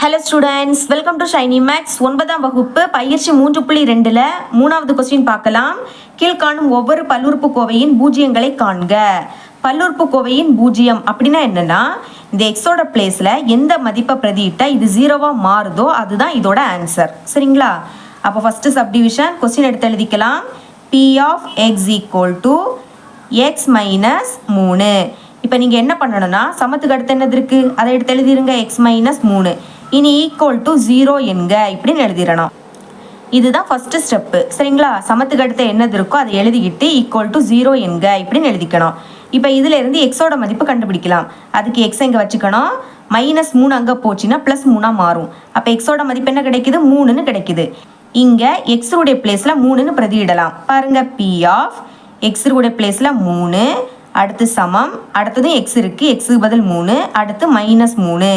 Hello students welcome to shiny maths ஒன்பதாம் வகுப்பு பயிற்சி மூன்று புள்ளி ரெண்டில் மூணாவது கொஸ்டின் பார்க்கலாம். கீழ்காணும் ஒவ்வொரு பல்லுறுப்பு கோவையின் பூஜ்ஜியங்களை காண்க. பல்லுறுப்புக்கோவையின் பூஜ்ஜியம் அப்படின்னா என்னென்னா இந்த எக்ஸோட பிளேஸில் எந்த மதிப்பை பிரதியிட்டால் இது ஜீரோவாக மாறுதோ அதுதான் இதோட ஆன்சர் சரிங்களா? அப்போ ஃபஸ்ட்டு சப்டிவிஷன் கொஸ்டின் எடுத்து எழுதிக்கலாம். P of X equal to X minus மூணு. இப்போ நீங்கள் என்ன பண்ணணும்னா சமத்துக்கு அடுத்து என்னது இருக்குது அதை எடுத்து எழுதிருங்க. எக்ஸ் மைனஸ் மூணு. இனி ஈக்குவல் டு ஜீரோ என்க. இப்படின்னு எழுதிடணும். இதுதான் ஃபஸ்ட்டு ஸ்டெப்பு சரிங்களா? சமத்துக்கு அடுத்து என்னது இருக்கோ அதை எழுதிக்கிட்டு ஈக்குவல் டு ஜீரோ என்க. இப்படின்னு எழுதிக்கணும். இப்போ இதிலேருந்து எக்ஸோட மதிப்பு கண்டுபிடிக்கலாம். அதுக்கு எக்ஸ் இங்கே வச்சுக்கணும்? மைனஸ் மூணு அங்கே போச்சுன்னா ப்ளஸ் மூணாக மாறும். அப்போ எக்ஸோட மதிப்பு என்ன கிடைக்குது? மூணுன்னு கிடைக்குது. இங்கே எக்ஸுடைய பிளேஸில் மூணுன்னு பிரதியிடலாம். பாருங்கள் பி ஆஃப் எக்ஸுடைய பிளேஸில் மூணு. அடுத்து சமம். அடுத்ததும் எக்ஸ் இருக்குது எக்ஸுக்கு பதில் மூணு. அடுத்து மைனஸ் மூணு.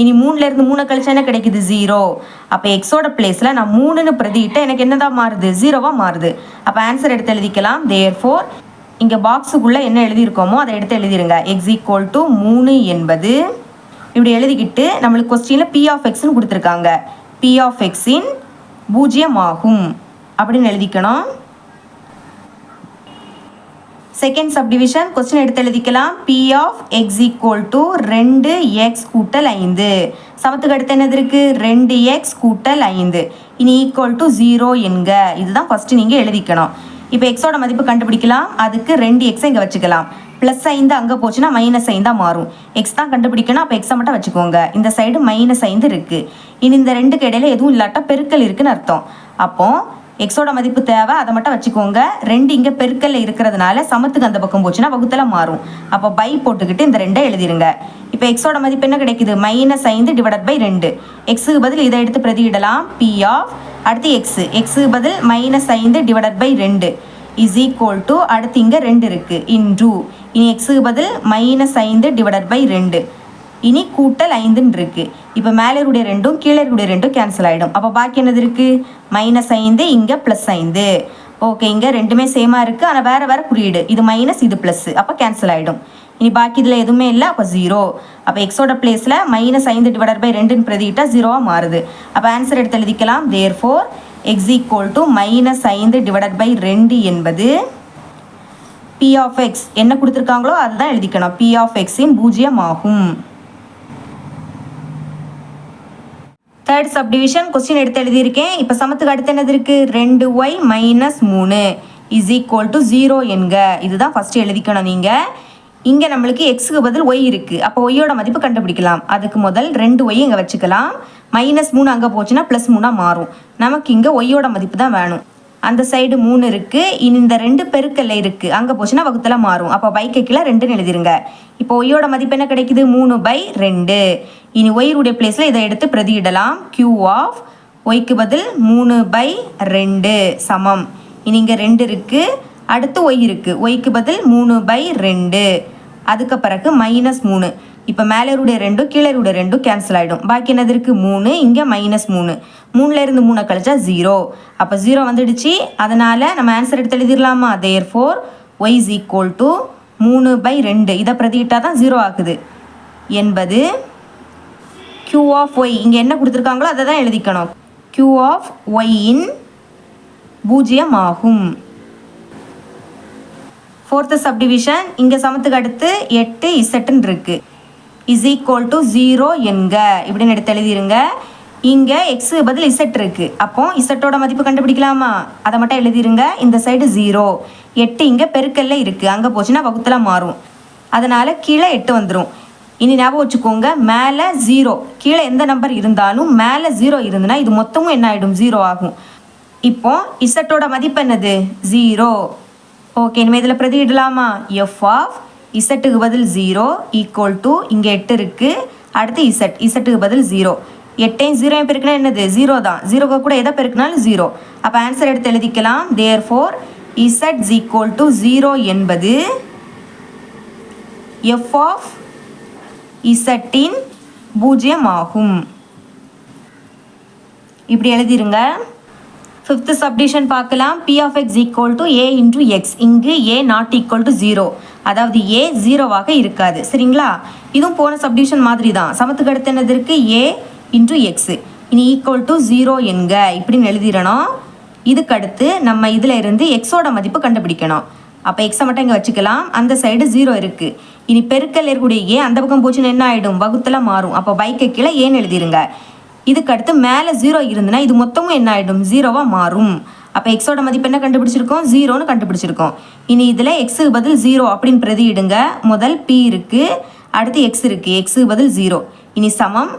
இனி மூணுலேருந்து மூணு கழிச்சா என்ன கிடைக்குது? ஜீரோ அப்போ எக்ஸோட பிளேஸில் நான் மூணுன்னு பிரதியிட்ட எனக்கு என்னதான் மாறுது? ஜீரோவாக மாறுது. அப்போ ஆன்சர் எடுத்து எழுதிக்கலாம். தேர் ஃபோர் இங்கே பாக்ஸுக்குள்ளே என்ன எழுதியிருக்கோமோ அதை எடுத்து எழுதிருங்க. எக்ஸ் ஈக்குவல் டு மூணு என்பது இப்படி எழுதிக்கிட்டு நம்மளுக்கு கொஸ்டினில் பி ஆஃப் எக்ஸ்னு கொடுத்துருக்காங்க. பி ஆஃப் எக்ஸின் பூஜ்ஜியம் ஆகும். அப்படின்னு எழுதிக்கணும். செகண்ட் சப்டிவிஷன் கொஸ்டின் எடுத்து எழுதிக்கலாம். P of X equal to ரெண்டு எக்ஸ் கூட்டல் ஐந்து. சமத்துக்கு அடுத்து என்னது இருக்குது ரெண்டு எக்ஸ் கூட்டல் ஐந்து. இனி ஈக்குவல் டு ஜீரோ என்க. இதுதான் ஃபஸ்ட்டு நீங்கள் எழுதிக்கணும். இப்போ எக்ஸோட மதிப்பு கண்டுபிடிக்கலாம். அதுக்கு ரெண்டு எக்ஸை இங்கே வச்சுக்கலாம். ப்ளஸ் ஐந்து அங்கே போச்சுன்னா மைனஸ் ஐந்தாக மாறும். எக்ஸ் தான் கண்டுபிடிக்கணும். அப்போ எக்ஸை மட்டும் வச்சுக்கோங்க. இந்த சைடு மைனஸ் ஐந்து இருக்குது இனி இந்த ரெண்டுக்கு இடையில எதுவும் இல்லாட்டா பெருக்கல் இருக்குன்னு அர்த்தம். அப்போது எக்ஸோட மதிப்பு தேவை. அதை மட்டும் வச்சுக்கோங்க. ரெண்டு இங்கே பெருக்கல்ல இருக்கிறதுனால சமத்துக்கு அந்த பக்கம் போச்சுன்னா வகுத்தல மாறும். அப்போ பை போட்டுக்கிட்டு இந்த ரெண்டை எழுதிருங்க. இப்போ எக்ஸோட மதிப்பு என்ன கிடைக்குது? மைனஸ் ஐந்து டிவைடட் பை ரெண்டு. எக்ஸுக்கு பதில் இதை எடுத்து பிரதியிடலாம். பி ஆஃப் அடுத்து எக்ஸு எக்ஸுக்கு பதில் மைனஸ் ஐந்து டிவைடட் பை ரெண்டு. இஸ் ஈக்குவல் டு அடுத்து இங்கே ரெண்டு இருக்குது இன்டூ இனி எக்ஸுக்கு பதில் மைனஸ் ஐந்து டிவைடட் பை ரெண்டு. இனி கூட்டல் ஐந்துன்னு இருக்குது இப்போ மேலே இருக்கக்கூடிய ரெண்டும் கீழே இருக்கக்கூடிய ரெண்டும் கேன்சல் ஆகிடும் அப்போ பாக்கி என்னது இருக்குது மைனஸ் ஐந்து இங்கே ப்ளஸ் ஐந்து. ஓகே இங்கே ரெண்டுமே சேமாக இருக்குது ஆனால் வேறு வேறு குறியீடு. இது மைனஸ் இது ப்ளஸ்ஸு அப்போ கேன்சல் ஆகிடும் இனி பாக்கி இதில் எதுவுமே இல்லை அப்போ ஜீரோ அப்போ எக்ஸோட பிளேஸில் மைனஸ் ஐந்து டிவைடட் பை ரெண்டுன்னு பிரதிக்கிட்டா ஜீரோவாக மாறுது. அப்போ ஆன்சர் எடுத்து எழுதிக்கலாம். Therefore X equal to minus ஐந்து டிவைடட் பை ரெண்டு என்பது பி ஆஃப் எக்ஸ் என்ன கொடுத்துருக்காங்களோ அதுதான் எழுதிக்கணும். பி ஆஃப் எக்ஸின் பூஜ்ஜியம் ஆகும். தேர்ட் சப்டிவிஷன் கொஸ்டின் எடுத்து எழுதியிருக்கேன். இப்போ சமத்துக்கு அடுத்து என்னது இருக்குது ரெண்டு ஒய் மைனஸ் மூணு இஸ் ஈக்குவல் டு ஜீரோ என்க. இதுதான் ஃபஸ்ட்டு எழுதிக்கணும் நீங்கள் இங்கே நம்மளுக்கு எக்ஸுக்கு பதில் ஒய் இருக்குது அப்போ ஒய்யோட மதிப்பு கண்டுபிடிக்கலாம். அதுக்கு முதல் ரெண்டு ஒய் இங்கே வச்சுக்கலாம். மைனஸ் மூணு அங்கே போச்சுன்னா ப்ளஸ் மூணாக மாறும். நமக்கு இங்கே ஒய்யோட மதிப்பு தான் வேணும். அந்த சைடு மூணு இருக்குது இனி இந்த ரெண்டு பெருக்கல்ல இருக்குது அங்கே போச்சுன்னா வகுத்துல மாறும். அப்போ பைக்கு கீழே ரெண்டுன்னு எழுதிருங்க. இப்போ ஒய்யோட மதிப்பு என்ன கிடைக்குது? மூணு பை ரெண்டு. இனி ஒய்யுடைய பிளேஸில் இதை எடுத்து பிரதியிடலாம். கியூ ஆஃப் ஒய்க்கு பதில் மூணு பை ரெண்டு சமம். இனி இங்கே ரெண்டு இருக்குது அடுத்து ஒய் இருக்குது ஒய்க்கு பதில் மூணு பை ரெண்டு. அதுக்கு பிறகு மைனஸ் மூணு. இப்போ மேலேருடைய ரெண்டும் கீழேருடைய ரெண்டும் கேன்சல் ஆகிடும் பாக்கி என்னது இருக்குது மூணு. இங்கே மைனஸ் மூணு. மூணுல இருந்து மூணை கழிச்சா ஜீரோ அப்போ ஜீரோ வந்துடுச்சு. அதனால் நம்ம ஆன்சர் எடுத்து எழுதிடலாமா? Therefore Y is equal to மூணு பை ரெண்டு. இதை பிரதியிட்டா தான் ஜீரோ ஆகுது. என்பது q ஆஃப் ஒய் இங்கே என்ன கொடுத்துருக்காங்களோ அதை தான் எழுதிக்கணும். Q ஆஃப் ஒய்யின் பூஜ்ஜியம் ஆகும். ஃபோர்த்து சப்டிவிஷன் இங்கே சமத்துக்கு அடுத்து எட்டு இசட்டுன்னு இருக்கு. இஸ் ஈக்குவல் டு ஜீரோ என்க. இப்படின்னு எடுத்து எழுதிருங்க. இங்கே எக்ஸு பதில் இசட் இருக்கு. அப்போ இசட்டோட மதிப்பு கண்டுபிடிக்கலாமா? அதை மட்டும் எழுதிருங்க. இந்த சைடு ஜீரோ எட்டு இங்கே பெருக்கல்ல இருக்குது அங்கே போச்சுன்னா வகுத்துல மாறும். அதனால் கீழே எட்டு வந்துடும் இனி ஞாபகம் வச்சுக்கோங்க மேலே ஜீரோ கீழே எந்த நம்பர் இருந்தாலும் மேலே ஜீரோ இருந்துன்னா இது மொத்தமும் என்ன ஆகிடும் ஜீரோ ஆகும். இப்போ இசட்டோட மதிப்பு என்னது? ஜீரோ ஓகே இனிமேல் இதில் பிரதியிடலாமா? எஃப் ஆஃப் இசட்டுக்கு பதில் ஜீரோ ஈக்குவல் டு இங்கே எட்டு இருக்குது அடுத்து இசட் இசட்டுக்கு பதில் ஜீரோ எட்டையும் ஜீரோ பெருக்குனா என்னது? ஜீரோ தான். ஜீரோக்கு கூட எதை பெருக்குனாலும் ஜீரோ அப்போ ஆன்சர் எடுத்து எழுதிக்கலாம். Therefore Z equal to zero என்பது எஃப் ஆஃப் இசட்டின் பூஜ்ஜியம் ஆகும் இப்படி எழுதிருங்க. ஃபிஃப்த்து சப்டிஷன் பார்க்கலாம். P of X equal to A into X இங்கு A not equal to zero அதாவது ஏ ஜீரோவாக இருக்காது. சரிங்களா? இதுவும் போன சப்டிஷன் மாதிரி தான் சமத்துக்கு அடுத்து என்னது இருக்குது ஏ இன்டூ எக்ஸு இனி ஈக்குவல் டு ஜீரோ என்க. இப்படின்னு எழுதிடணும். இதுக்கடுத்து நம்ம இதில் இருந்து எக்ஸோட மதிப்பு கண்டுபிடிக்கணும். அப்போ எக்ஸை மட்டும் இங்கே வச்சுக்கலாம். அந்த சைடு ஜீரோ இருக்குது இனி பெருக்கல் இருக்கக்கூடிய ஏ அந்த பக்கம் போச்சுன்னா என்ன ஆகிடும் வகுத்தில் மாறும். அப்போ பைக்கை கீழே ஏன்னு எழுதிருங்க. இதுக்கு அடுத்து மேலே ஜீரோ இருந்துன்னா இது மொத்தமும் என்ன ஆகிடும் ஜீரோவாக மாறும். அப்போ எக்ஸோட மதிப்பு என்ன கண்டுபிடிச்சிருக்கோம்? ஜீரோன்னு கண்டுபிடிச்சிருக்கோம். இனி இதில் எக்ஸுக்கு பதில் ஜீரோ அப்படின்னு பிரதியிடுங்க. முதல் பி இருக்குது அடுத்து எக்ஸ் இருக்குது எக்ஸுக்கு பதில் ஜீரோ இனி சமம்.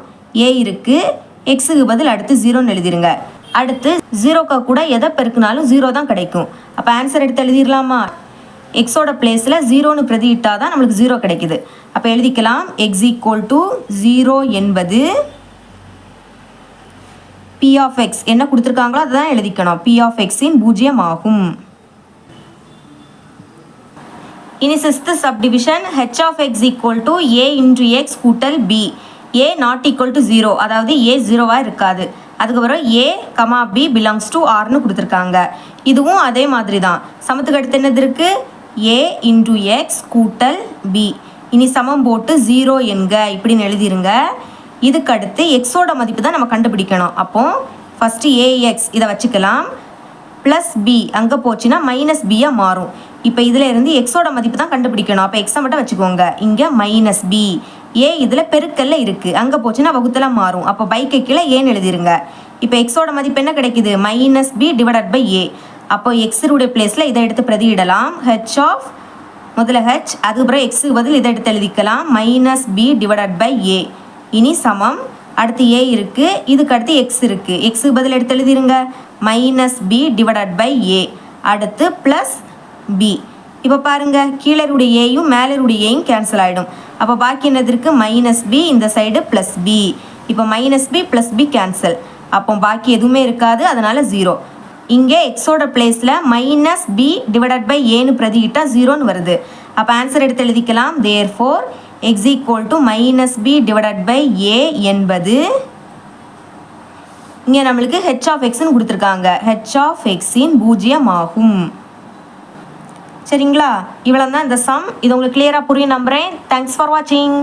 ஏ இருக்குது எக்ஸுக்கு பதில் அடுத்து ஜீரோன்னு எழுதிருங்க. அடுத்து ஜீரோக்கா கூட எதை பெருக்குனாலும் ஜீரோ தான் கிடைக்கும். அப்போ ஆன்சர் எடுத்து எழுதிடலாமா எக்ஸோட பிளேஸில் ஜீரோன்னு பிரதியிட்டா தான் நம்மளுக்கு ஜீரோ கிடைக்குது. அப்போ எழுதிக்கலாம். எக்ஸ் ஈக்குவல் டு ஜீரோ என்பது பி ஆஃப் எக்ஸ் என்ன கொடுத்துருக்காங்களோ அதை தான் எழுதிக்கணும். பி ஆஃப் எக்ஸின் பூஜ்ஜியம் ஆகும் இனி sixth subdivision H of X equal to A into X கூட்டல் B A not equal to zero அதாவது ஏ ஜீரோவாக இருக்காது. அதுக்கப்புறம் A comma B belongs to ஆர்னு கொடுத்துருக்காங்க. இதுவும் அதே மாதிரி தான் சமத்துக்கு அடுத்து என்னது இருக்குது ஏ இன்டு எக்ஸ் கூட்டல் பி இனி சமம் போட்டு ஜீரோ என்க. இப்படின்னு எழுதிருங்க. இதுக்கடுத்து எக்ஸோட மதிப்பு தான் நம்ம கண்டுபிடிக்கணும். அப்போ ஃபஸ்ட்டு ஏஎக்ஸ் இதை வச்சுக்கலாம். ப்ளஸ் பி அங்கே போச்சுன்னா மைனஸ் பியாக மாறும். இப்போ இதில் இருந்து எக்ஸோட மதிப்பு தான் கண்டுபிடிக்கணும். அப்போ எக்ஸை மட்டும் வச்சுக்கோங்க. இங்கே மைனஸ் பி ஏ இதில் பெருக்கல்ல இருக்குது அங்கே போச்சுன்னா வகுத்தெல்லாம் மாறும். அப்போ பைக்கை கீழே ஏன்னு எழுதிருங்க. இப்போ எக்ஸோட மதிப்பு என்ன கிடைக்குது? Minus B divided by A அப்போ எக்ஸுடைய பிளேஸில் இதை எடுத்து பிரதியிடலாம். ஹெச் ஆஃப் முதல்ல ஹெச் அதுக்கப்புறம் எக்ஸுக்கு பதில் இதை எடுத்து எழுதிக்கலாம். Minus B divided by A இனி சமம். அடுத்து ஏ இருக்குது இதுக்கு அடுத்து எக்ஸ் இருக்குது எக்ஸுக்கு பதில் எடுத்து எழுதிருங்க. Minus B divided by A அடுத்து ப்ளஸ் பி இப்போ பாருங்கள் கீழருடைய ஏயும் மேலருடைய ஏயும் கேன்சல் ஆகிடும் அப்போ பாக்கி என்னது இருக்குது மைனஸ் பி இந்த சைடு ப்ளஸ் பி இப்போ minus B plus B cancel அப்போ பாக்கி எதுவுமே இருக்காது. அதனால் ஜீரோ இங்கே எக்ஸோட பிளேஸில் மைனஸ் பி டிவைடட் பை ஏன்னு பிரதியிட்டா ஜீரோன்னு வருது. அப்போ ஆன்சர் எடுத்து எழுதிக்கலாம். Therefore x equal to minus b divided by a என்பது இங்கே நம்மளுக்கு ஹெச் ஆஃப் எக்ஸ்ன்னு கொடுத்துருக்காங்க. ஹெச் ஆஃப் எக்ஸின் பூஜ்ஜியம் ஆகும். சரிங்களா? இவ்வளோ தான் இந்த சம் இது உங்களுக்கு கிளியராக புரியும் நம்புகிறேன் தேங்க்ஸ் ஃபார் வாட்சிங்